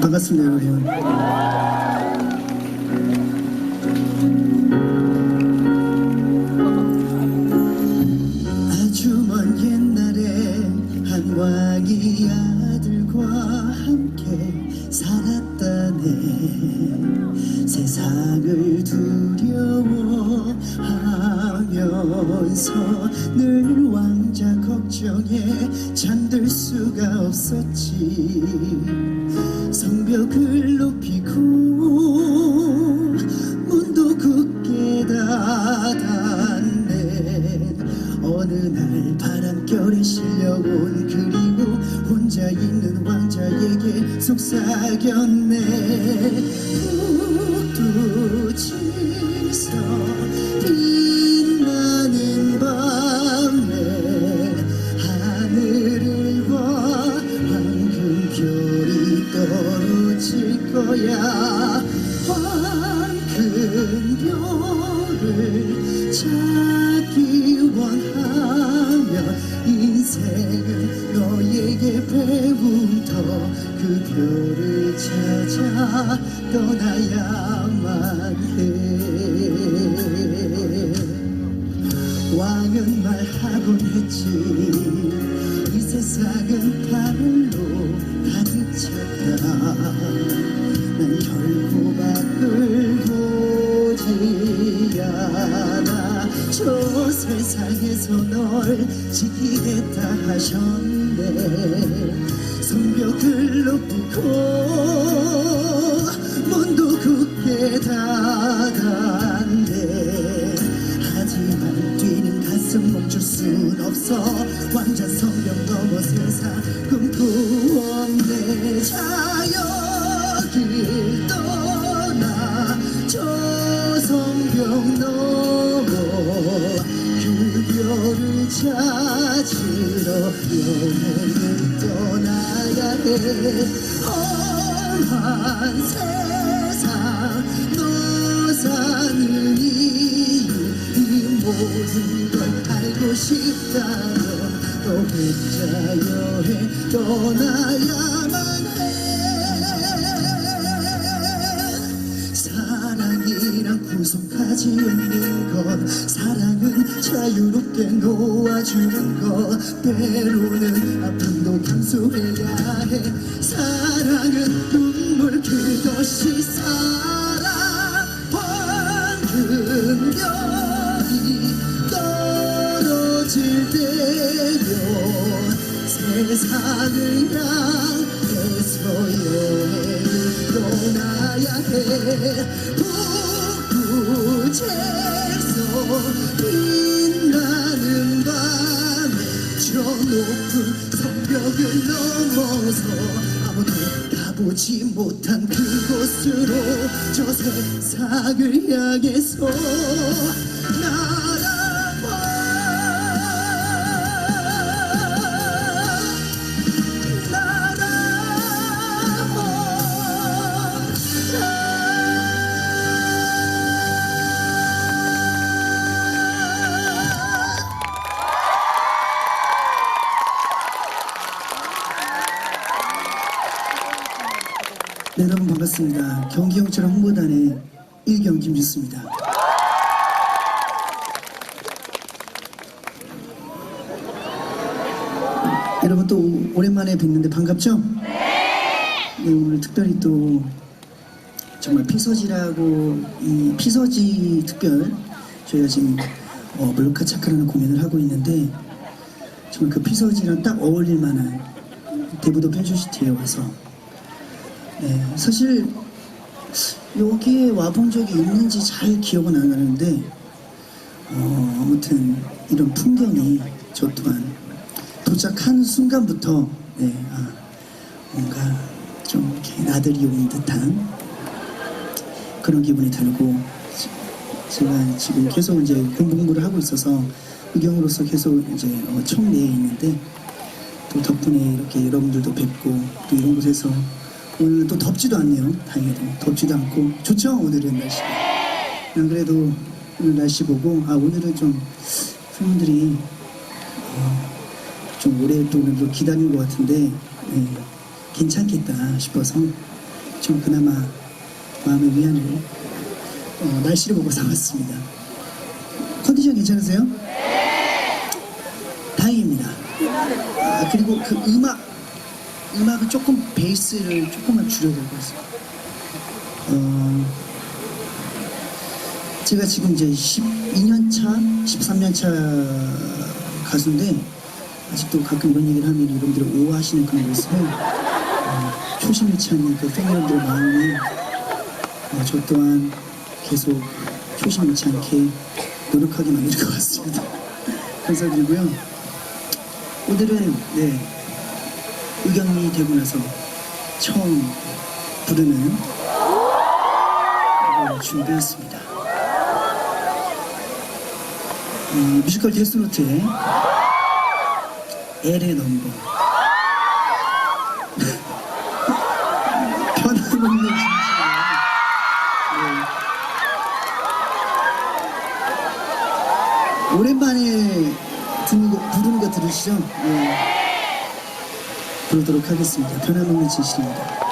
반갑습니다, 여러분. 아주 먼 옛날에 한 왕이 아들과 함께 살았다네 세상을 두려워 하면서 늘 왕자 걱정에 잠들 수가 없었지. 성벽을 높이고 문도 굳게 닫았네. 어느 날 바람결에 실려온 그리고 혼자 있는 왕자에게 속삭였네. 빛 거야. 황금 별을 찾기 원하면 인생은 너에게 배움터 그 별을 찾아 떠나야만 해 왕은 말하곤 했지. 이 세상은 하늘로 가득 찼다. 난 결코 밖을 보지 않아. 저 세상에서 널 지키겠다 하셨네. 성벽을 높이고 순 없어. 왕자 성벽 넘어 세상 꿈꾸었네. 자연을 떠나 저 성벽 넘어 그 별을 찾으러 영혼을 떠나야 해 험한 세상 이 모든 걸 알고 싶다면 또 혼자 여행 떠나야만 해. 사랑이란 구속하지 않는 것 사랑은 자유롭게 놓아주는 것 때로는 아픔도 감수해야 해. 사랑은 눈물 그것이 사랑 세상을 향해서 여행을 떠나야 해. 북부채서 빛나는 밤에 저 높은 성벽을 넘어서 아무도 가보지 못한 그곳으로 저 세상을 향해서 네, 여러분 반갑습니다. 경기용철 홍보단의 일경 김주수입니다. 여러분 또 오랜만에 뵙는데 반갑죠? 네. 오늘 특별히 또 정말 피서지라고 이 피서지 특별 저희가 지금 어, 몰카 차카라는 공연을 하고 있는데 정말 그 피서지랑 딱 어울릴 만한 대부도 펜션시티에 와서 네, 사실 여기에 와본 적이 있는지 잘 기억은 안 나는데 어, 아무튼 이런 풍경이 저 또한 도착한 순간부터 네, 아, 뭔가 좀 이렇게 나들이 온 듯한 그런 기분이 들고 제가 지금 계속 이제 공부를 하고 있어서 의경으로서 계속 이제 어, 청내에 있는데 또 덕분에 이렇게 여러분들도 뵙고 또 이런 곳에서 오늘 또 덥지도 않네요. 다행히도 덥지도 않고 좋죠 오늘은 날씨가. 안 그래도 오늘 날씨 보고 아 오늘은 좀 팬분들이 어, 좀 오랫동안 또 기다린 것 같은데 예, 괜찮겠다 싶어서 좀 그나마 마음의 위안을 어, 날씨를 보고 삼았습니다. 컨디션 괜찮으세요? 다행입니다. 아, 그리고 그 음악, 음악을 조금 베이스를 조금만 것 같습니다. 어, 제가 지금 이제 12년 차, 13년 차 가수인데 아직도 가끔 이런 얘기를 하면 여러분들이 오해하시는 그런 거 있어요. 어, 초심을 찾는 그 팬 여러분들의 마음에 어, 저 또한 계속 초심 잃지 않게 노력하게 만들 것 같습니다. 감사드리고요. 오늘은 네 의견이 되고 나서 처음 부르는 곡을 준비했습니다. 이 뮤지컬 데스노트의 엘의 넘버 변함없는 진실이에요. 네. 오랜만에 듣는 거, 부르는 거 들으시죠? 네. 부르도록 하겠습니다. 변함없는 진실입니다.